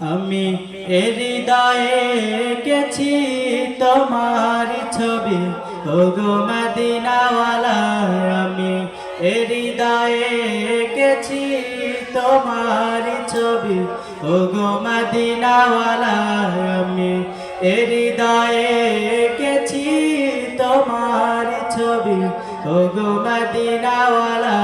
আমি হৃদয়ে গেছি তোমার ছবি। ও গো মদিনাওয়ালা, আমি হৃদয়ে গেছি তোমার ছবি। ও গো মদিনাওয়ালা, আমি হৃদয়ে গেছি তোমার ছবি। ও গো মদিনাওয়ালা,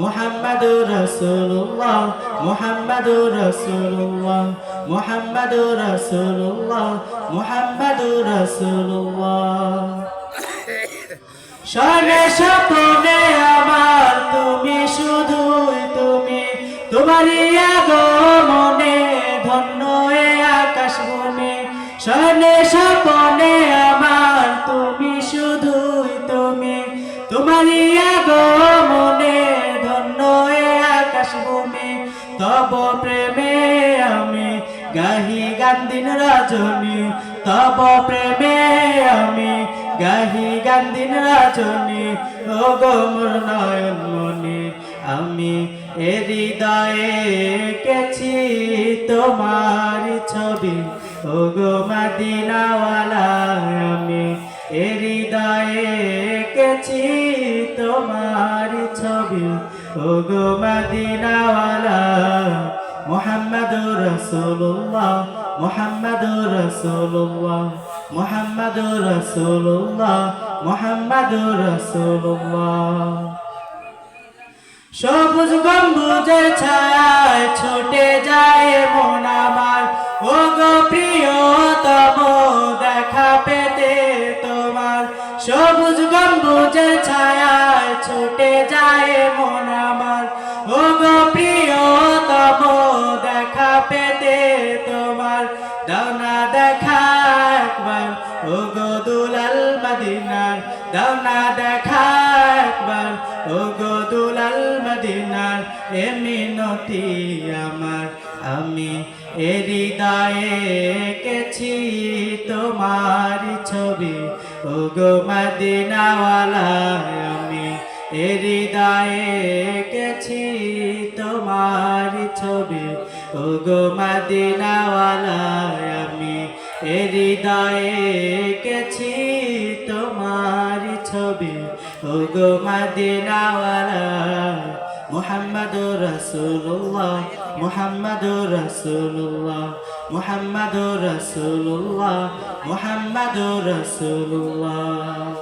মুহাম্মাদুর রাসূলুল্লাহ মুহাম্মাদুর রাসূলুল্লাহ মুহাম্মাদুর রাসূলুল্লাহ মুহাম্মাদুর রাসূলুল্লাহ। শনে আমার তুমি শুধুই তুমি, তোমারই আগমনে ধন্য এ আকাশ ভূমি শনে স্বপ্নে তোমারই আগমনে ধন্য আকাশ তব প্রেমে আমি গাহি গান্দিন রজনী, তব প্রেমে আমি গাহি গান্দিন রজনী ও মনি আমি এ হৃদয়ে গেছি তোমার ছবি ও গো মদিনাওয়ালা আমি এ হৃদয়ে গেছি তোমার ছবি। ও গো মদিনাওয়ালা, মুহাম্মাদুর রাসূলুল্লাহ মুহাম্মাদুর রাসূলুল্লাহ মুহাম্মাদুর রাসূলুল্লাহ মুহাম্মাদুর রাসূলুল্লাহ। সবুজ ছায় ছুটে যায় ও গো দুলাল মদিনার, দাওনা দেখা একবার। ও দুলাল মদিনার এ মিনতি আমার। আমি এ হৃদয়ে গেছি তোমার ছবি। ও গো মদিনাওয়ালা, আমি এ হৃদয়ে গেছি তোমার ছবি। ও গো মদিনাওয়ালা, আমি হৃদয়ে গেছি তোমার ছবি। ও গো মদিনাওয়ালা, মুহাম্মাদুর রাসূলুল্লাহ মুহাম্মাদুর রাসূলুল্লাহ মুহাম্মাদুর রাসূলুল্লাহ মুহাম্মাদুর রাসূলুল্লাহ।